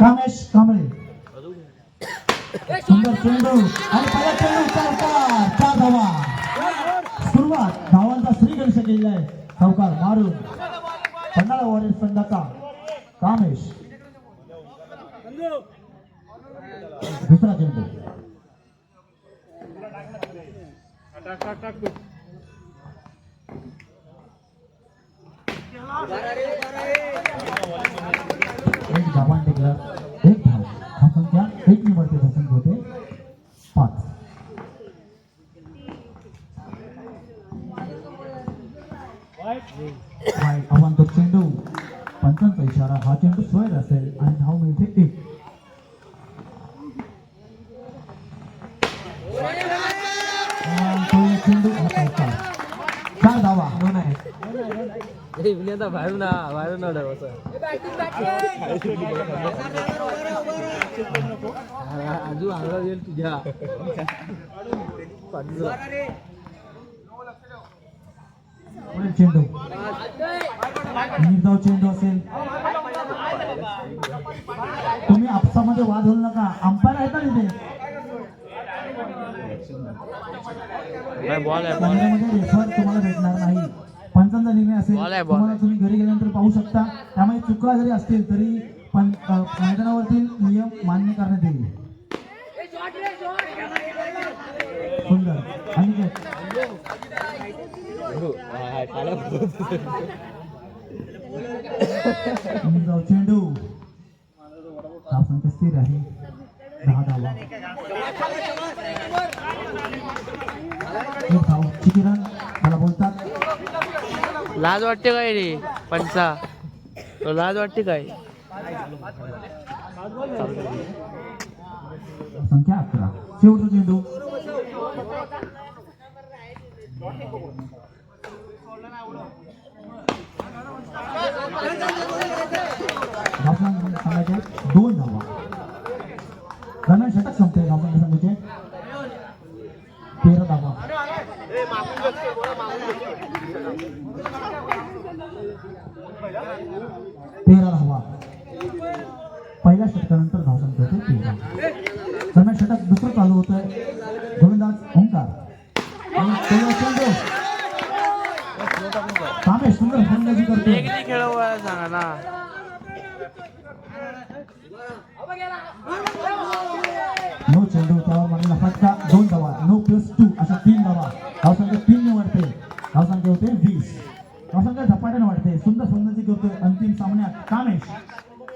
कामेश कांबळे. सुंदर चेंडू. आणि पहिला चेंडू चौकार चार धावा सुरुवात धावांचा श्रीगणेश केलेला आहे. चौकार मारून. पन्हाळा वॉरियर संघाचा कामेश. दुसरा चेंडू. एक धावान टिकला एक धाव हा संख्या एक नंबरचे संख्या होते पाच. हाय आव्हान तो चेंडू. पंचांचा इशारा हा चेंडू स्वैर असेल आणि धाव मिळते एक. चेंडू आता बाहेरून आ- बाहेरून आलं असं. अजून हंगा येईल तुझ्या. चेंडू निर्धाव चेंडू असेल तुम्ही आपसामध्ये वाद होऊ नका अंपायर आहे का तिथे नाही, बॉल आहे. बॉल तुम्हाला भेटणार नाही. पंचांचा निर्णय असेल तुम्हाला तुम्ही घरी गेल्यानंतर पाहू शकता. त्यामुळे चुका जरी असतील तरी पण अ, मैदानावरतील नियम मान्य करण्यात येईल. सुंदर. निर्धाव चेंडू. धाव संख्या स्थिर आहे. दहा धावा एक धाव. किती रन? लाज वाटते काय रे? पंचा. तो लाज वाटते काय? संख्या अकरा. शेवटचा चेंडू दोन झपाट्याने वाढते. सुंदर फलंदाजी करतोय अंतिम सामन्यात. कामेश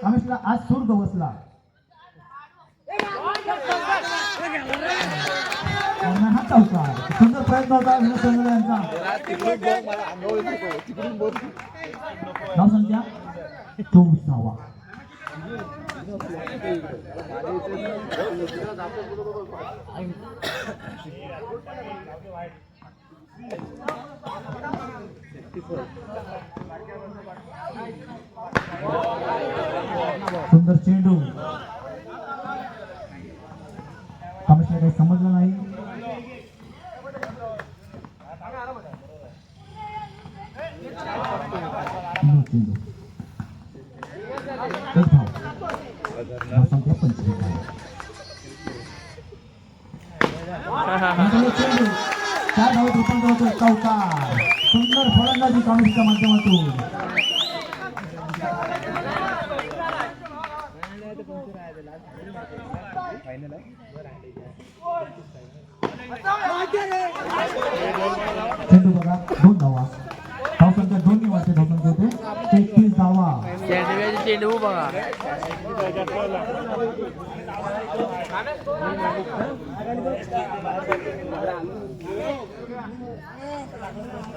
कामेशला आज सूर गवसला हा चौकार सुंदर प्रयत्न होता विनोद संघ यांचा. नाव धावसंख्या चोवीस धावा सुंदर चेंडू. कामेशला काही समजलं नाही. चेंडू. एक धाव धावसंख्या पंचवीस धावा आणि चेंडू. चार धावत रूपांतर होतो चौकार सुंदर फलंदाजी काँग्रेसच्या माध्यमातून चेंडू बघा दोन धावा धावसंख्या दोन निवडते धावसंख्या होते एकतीस धावा चेंडू चेंडू बघा पुढे चेंडू एक धाव. सुरक्षित दरम्यान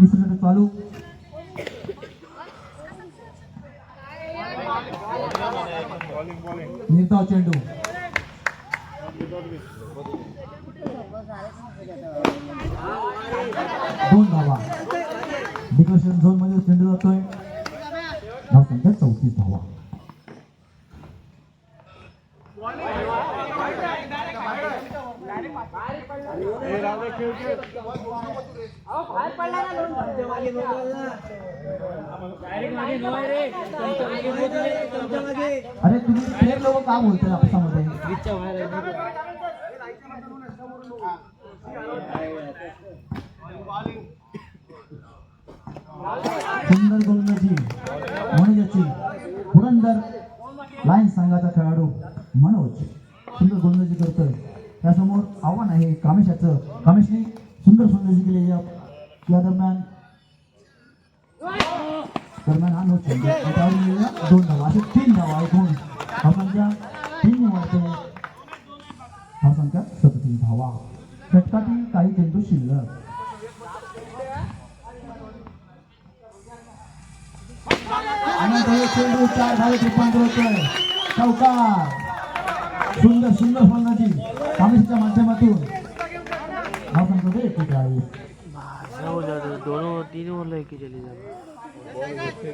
तिसरं षटक चालू. निर्धाव चेंडू. दोन धावा. डिक्लेशन झोनमध्ये चेंडू जातोय. धाव संख्या चौतीस धावा. अरे तुम्ही प्लेयर लोक का बोलतोय आपसामध्ये? सुंदर गोलंदाजी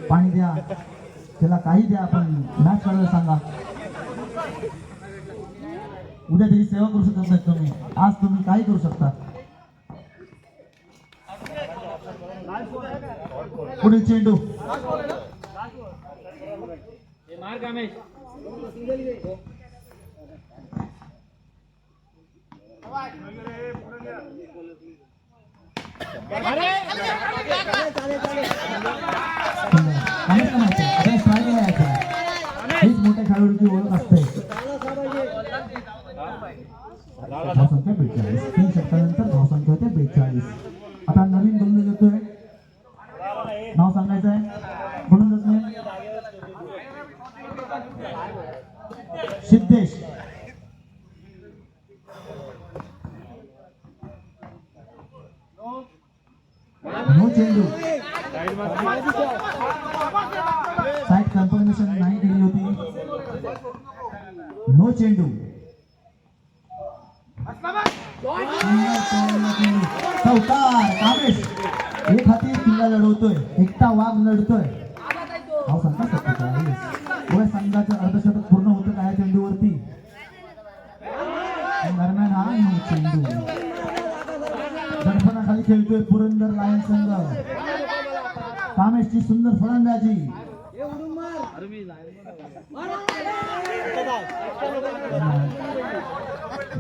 पाणी द्या त्याला काही द्या आपण मॅच करायला सांगा उद्या तरी सेवा करू शकत नाही तुम्ही आज तुम्ही काही करू शकता पुढील चेंडू मार्ग नाही आता स्ट्राईक यायचा हीच मोठ्या खेळाडूची ओळख असते धावसंख्या बेचाळीस तीन षटकानंतर धावसंख्या होते बेचाळीस दरम्यान चेंडू दडपणाखाली खेळतोय पुरंदर लायन संघ. कामेशची सुंदर फलंदाजी.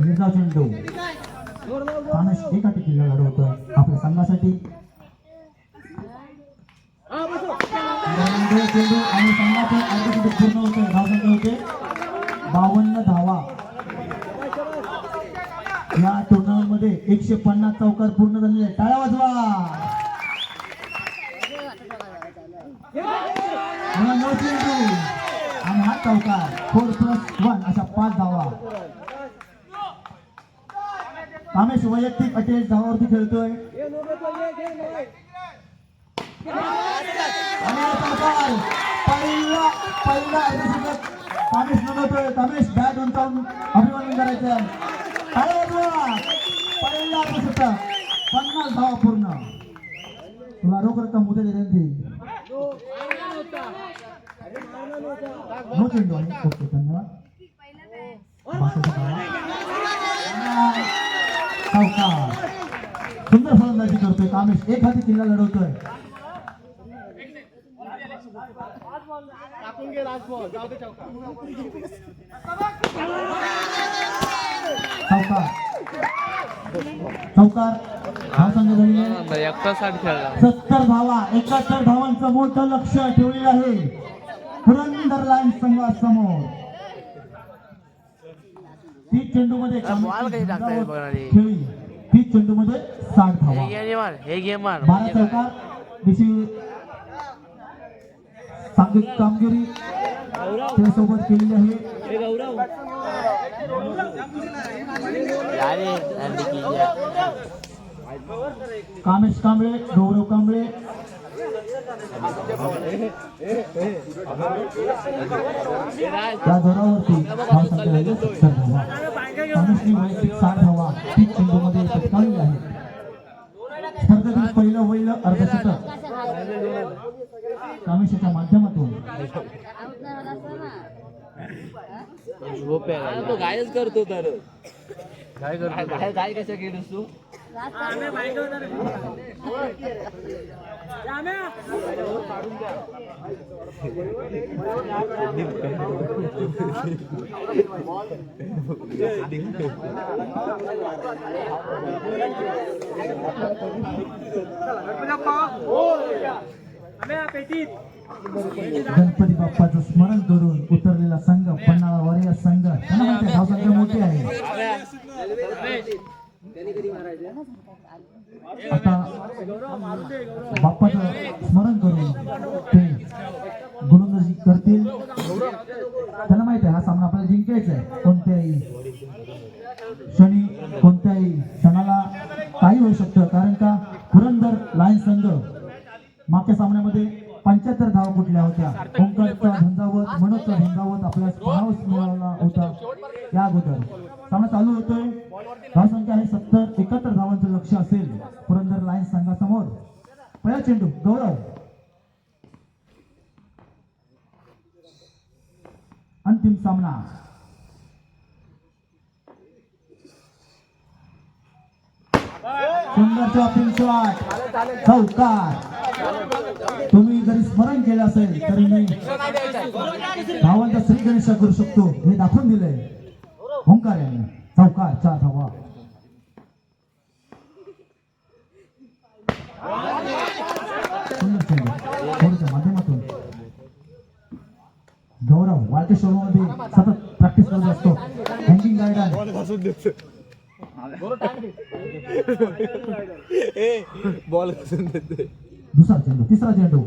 मिर्झा चेंडू. कामेश एका टिकीला लढवत आपल्या संघासाठी. चेंडू आणि संघाचे अर्धशतक पूर्ण होते धावसंख्या होते. बावन्न धावा. या टुर्नामेंटमध्ये एकशे पन्नास चौकार पूर्ण झालेले टाळ्या वाजवा. आणि हा चौकार फोर प्लस वन अशा पाच धावा. कामेश वैयक्तिक अठ्ठेचाळीस धावावरती खेळतोय. आणि हा चौकार पहिला पहिला अर्धशतक कामेश नोंदवतोय कामेश बॅट उंचावून अभिवादन करायचं टाळ्या पहिला अर्धशतक पन्नास धावा पूर्ण तुला रोख रक्कम उद्या दिली येईल नो चेंडू धन्यवाद सुंदर फलंदाजी करतोय कामेश एक हाती किल्ला लढवतोय टाकून घे राजभवन जाऊ दे चौका सत्तर धावा एकाहत्तर धावांचं मोठं लक्ष ठेवलेलं आहे. पुरंदर लाईन संघासमोर. तीस चेंडू मध्ये. खेळी. तीस चेंडू मध्ये साठ धावा. बारा चौकार दिशी सांघिक कामगिरी त्यासोबत केलेली आहे. कामेश कांबळे गौरव कांबळे। त्या जोरावरती कामेशने वैयक्तिक साठ धावा तीस चेंडूमध्ये पटकावलेल्या आहेत स्पर्धेतील पहिलं वैल अर्धशतक. कामेशच्या माध्यमातून. झोप आहे तो गायच करतो तर. काय करतो गाय गाय कशा केलीस तू? गणपती बाप्पाचं स्मरण करून उतरलेला संघ पन्हाळा वरिया संघ त्यांना आहे, आता बाप्पाचं स्मरण करून ते गोलंदाजी करतील त्यांना माहीत आहे हा सामना आपल्याला जिंकायचा आहे कोणत्याही क्षणी कोणत्याही क्षणाला काही होऊ शकतं कारण का पुरंदर लायन संघ मागच्या सामन्यामध्ये पंच्याहत्तर धावा कुठल्या होत्या ओंकारचा झंझावत मनोजचा झंझावत आपल्या पाऊस मिळाला होता या अगोदर. सामना चालू होतोय. धावसंख्या आहे सत्तर. एकाहत्तर धावांचं लक्ष असेल. पुरंदर लायन्स संघासमोर. पहिला चेंडू. गौरव. अंतिम सामना. सुंदरच्या चॉपिंग शॉट चौकार. तुम्ही जरी स्मरण केलं असेल तरी मी धावांचा श्री गणेश करू शकतो. हे दाखवून दिलंय. ओंकार यांनी चौकार चार थोडच्या माध्यमातून. गौरव वाळके शोरूममध्ये सतत प्रॅक्टिस करत असतो. हँगिंग गायडन बॉल दुसरा चेंडू तिसरा चेंडू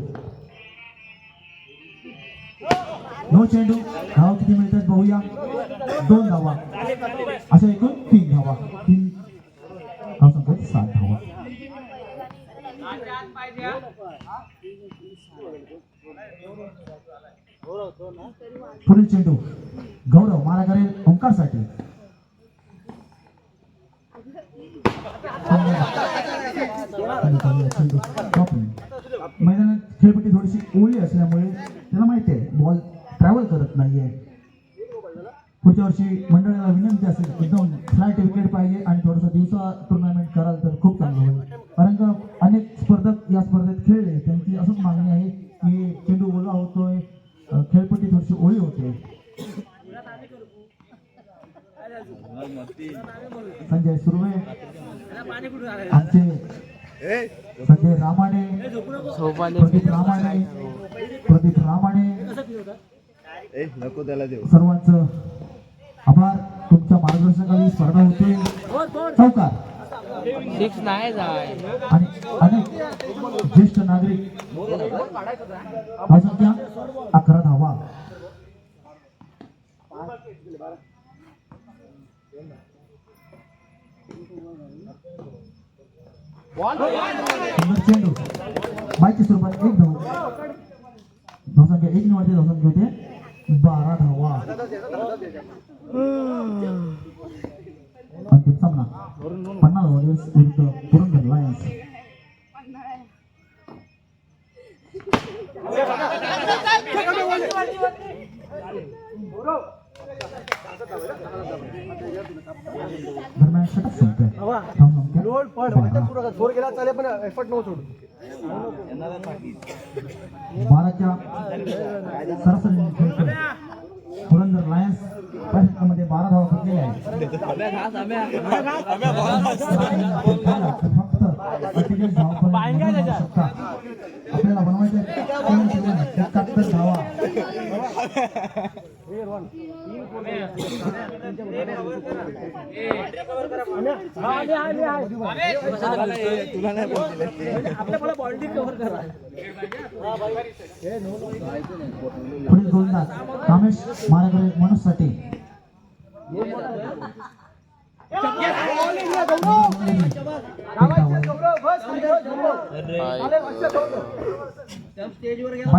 नऊ चेंडू धावा किती मिळतात बघूया दोन धावा अशा एकूण तीन धावा तीन धाव संपत सात धावा पुढील चेंडू गौरव मारा करेल ओंकारसाठी मैदानात खेळपट्टी थोडीशी ओली असल्यामुळे त्याला माहिती आहे बॉल ट्रॅव्हल करत नाहीये. पुढच्या वर्षी मंडळाला विनंती असेल एकदम फ्लॅट विकेट पाहिजे आणि थोडंसं दिवसा टुर्नामेंट कराल तर खूप चांगलं होईल. कारण का अनेक स्पर्धक या स्पर्धेत खेळले. त्यांची असंच मागणी आहे की चेंडू ओला होतोय खेळपट्टी थोडीशी ओळी होते. संजय सुर्वे आमचे संजय रामाने प्रदीप रामाने प्रदीप रामाने नको त्याला देऊ. सर्वांचं आभार. तुमच्या मार्गदर्शनाखाली स्पर्धा होते. चौकार. सिक्स नाही जाय आणि अनेक ज्येष्ठ नागरिक धावसंख्या अकरा धावा चेंडू. बाईकच्या स्वरूपात एक धाव. धावसंख्या एक निवडते धावसंख्या होते. बारा धावा अंतिम सामना पन्नास वॉरियर्स विरुद्ध पुरंदर लायन्स दरम्यान षटक संख्या धावसंख्या बारा. फोर गेला चालेल पण एफर्ट सोडू बाराच्या सरासरी पुरंदर लायन्समध्ये बारा धावा पडलेल्या आहेत. फक्त अठ्ठेचाळीस धावा. आपल्याला बनवायचं एकाहत्तर धावा. तुला नाही बोलले पुढील गोलंदाज कामेश मारेकडे मनोजसाठी साठी स्टेजवर गेला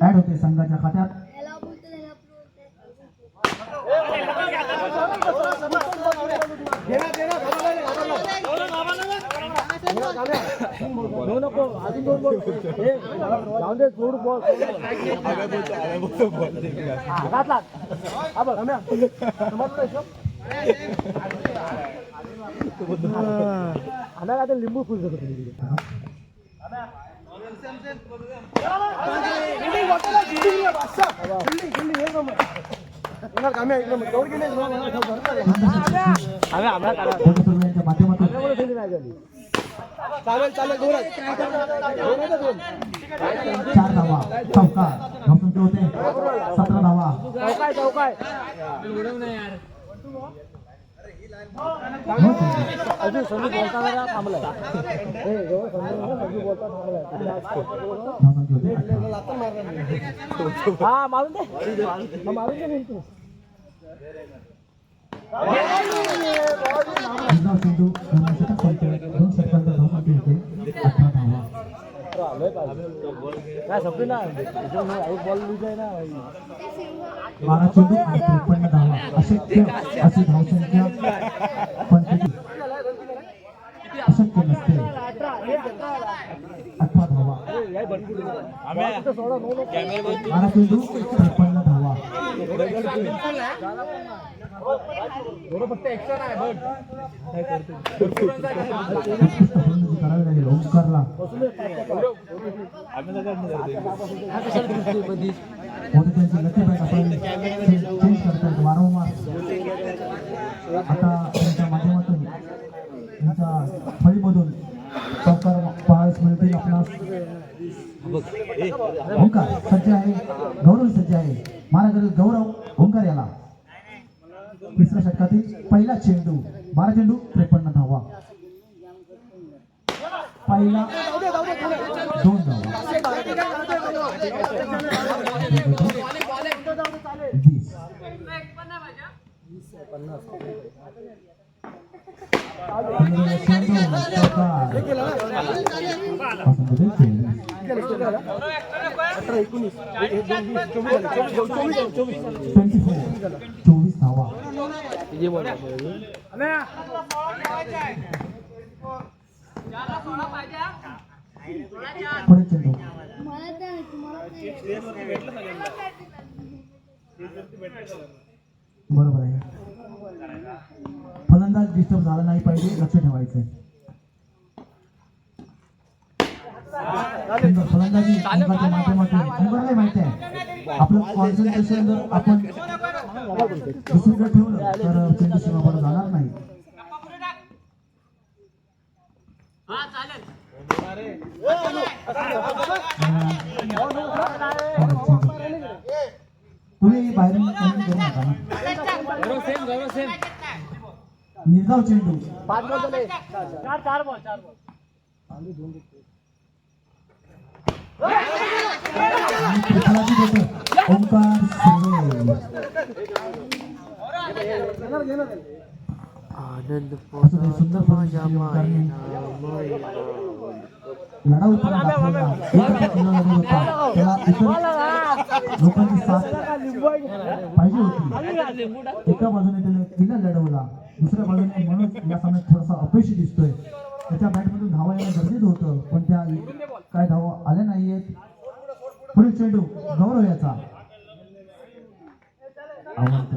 ऍड होते संघाच्या खात्यात. नको अजून दोन बोल हे. जाऊन दे सोड बोल घातला हा बघ रम्या समजलं आम्हाला आता लिंबू फुल जातो तुम्ही चालेल चालेल चार धावा चौका धावसंख्या होते सतरा धावा चौकाय चौकाय अजून संजू बोलता थांबलाय संजू बोलता थांबलाय हा मारून दे मारून दे. म्हणतो दोन षटक संख्या दोन अठरा धावा काय सपली ना एक बॉल आहे ना बारा चेंडू आणि त्रेपन्न धावा अशक्य अशी धावसंख्या पण किती अशक्य नसते अठरा धावा बारा चेंडू त्रेपन्न धावा लागेल ओंकारला होते त्यांची आपण चेंज करतात वारंवार. आता त्यांच्या माध्यमातून त्यांच्या फळीमधून चौकार पाहायला मिळतील आपणास ओंकार सज्ज आहे गौरव सज्ज आहे महाराज गौरव ओंकार याला तिसऱ्या षटकातील पहिला चेंडू बारा चेंडू त्रेपन्न धावा पहिला दोन धावा वीस पंधरा चेंडू चौकारपासून चेंडू अठरा एकोणीस एक दोन चोवीस चोवीस धावा बरोबर आहे. फलंदाज डिस्टर्ब झाला नाही पाहिजे लक्ष ठेवायचं फलंदाजी माध्यमातून माहिती आहे. आपलं कॉन्सन्ट्रेशन जर आपण दुसरीकडे ठेवलं तर चेंडू सीमापर्यंत जाणार नाही. निर्धाव चेंडू. पाच बॉल झाले. चार चार बॉल चार बॉल. त्रिफळाची गोष्ट ओंकार शिंदे आनंद असं ते सुंदर माझ्या फलंदाजी मायेला लढा होता त्याला इतर लोकांची साथ पाहिजे होती. एका बाजूने त्याने किल्ला लढवला. दुसऱ्या बाजूने मनोज या सामन्यात थोडासा अपयशी दिसतोय. त्याच्या बॅटमधून धावा येणं गरजेचं होतं. पण त्या काय धावा आल्या नाहीयेत. पुढील चेंडू गौरव याचा. आवडतं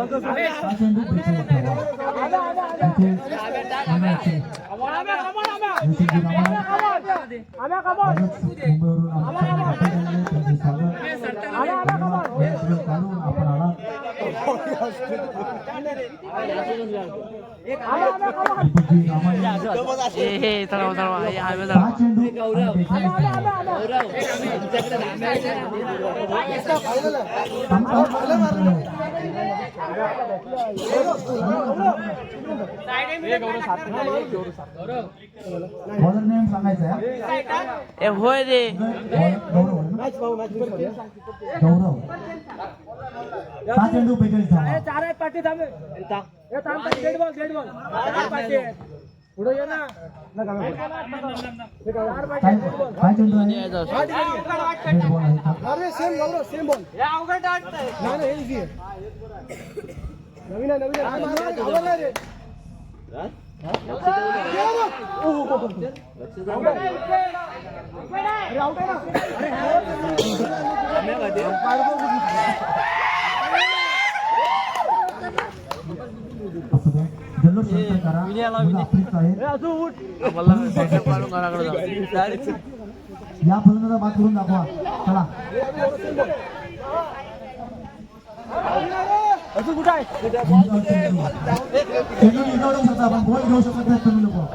चोरतो हा इंदाव चेंडू दरम्यान षटक संपलं. सहा चेंडू बेचाळीस धावा. त्यांचे म्हणायचे, जयसिंगजी रामाराव लगेच मुंबईवरून आमचे पाटील आले, त्यांचे स्वागत धन्यवाद. हे सगळं काढून आपण आला हे हे सांगायचं आहे ए होय रे गौरव. सहा चेंडू बेचाळीस धावा चार आहेत पाठी थांबे. गेट बॉल गेट बॉल चार पाठी आहेत. पुढे ये ना. चार पाठी काय आहेत, गेट बॉल. काय चेंडू आहे? यायचं असं. रेड बॉल आहे. का? अरे सेम गौरव सेम बॉल. नाही नाही हे easy आहे. नवीन आहे नवीन आहे. नाही रे या फलंदाजा बाद करून दाखवा चला अजून कुठं आहे?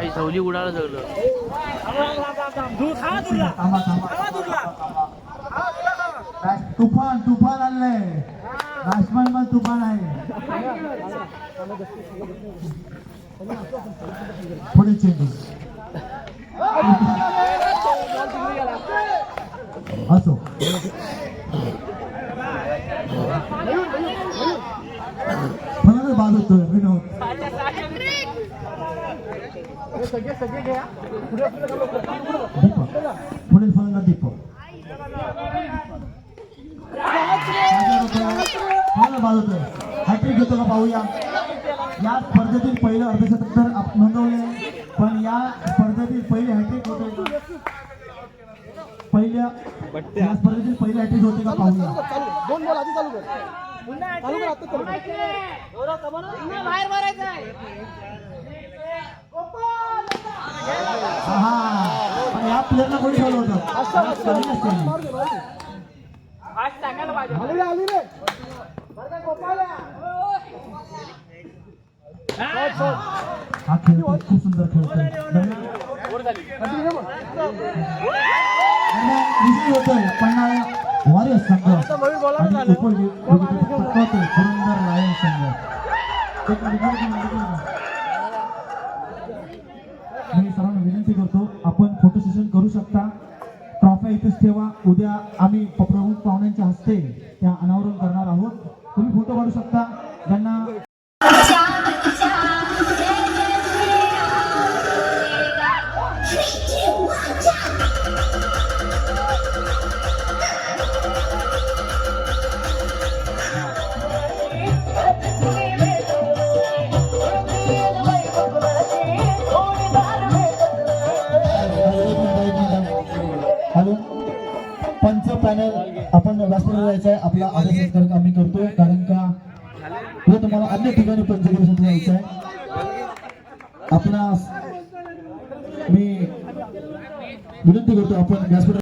सवली उडालं राज- तुफान तुफान आणलंय. राजमान पण तुफान आहे. पुढे चेंडू. असो. बाद होतोय विनोद पुढील फलंदा दीपक. बाद होतोय हॅट्रिक घेतो का पाहूया. या स्पर्धेतील पहिलं अर्धशतक तर नोंदवले पण या स्पर्धेतील पहिले हॅट्रिक होते पहिल्या या स्पर्धेतील पहिले हॅट्रिक होते का? पाहूया. दोन बॉल आधी चालू कर. चालू कर पण या प्लेअरला कोणी ठेवलं होतं आज आली रे हा खेळ खूप सुंदर खेळतोय विजयी होतोय पण वॉरियर्स संघ आणि पुरंदर लायन्स संघ. मी सर्वांना विनंती करतो आपण फोटो सेशन करू शकता. ट्रॉफ्या इथेच ठेवा. उद्या आम्ही प्रमुख पाहुण्यांच्या हस्ते त्या अनावरण करणार आहोत. तुम्ही फोटो काढू शकता. ज्यांना आपण जायचं आहे आपला आदर सत्कार आम्ही करतोय. कारण का तो तुम्हाला अन्य ठिकाणी पंचक्रीसाठी जायचं आहे आपला मी विनंती करतो आपण व्यासपीठ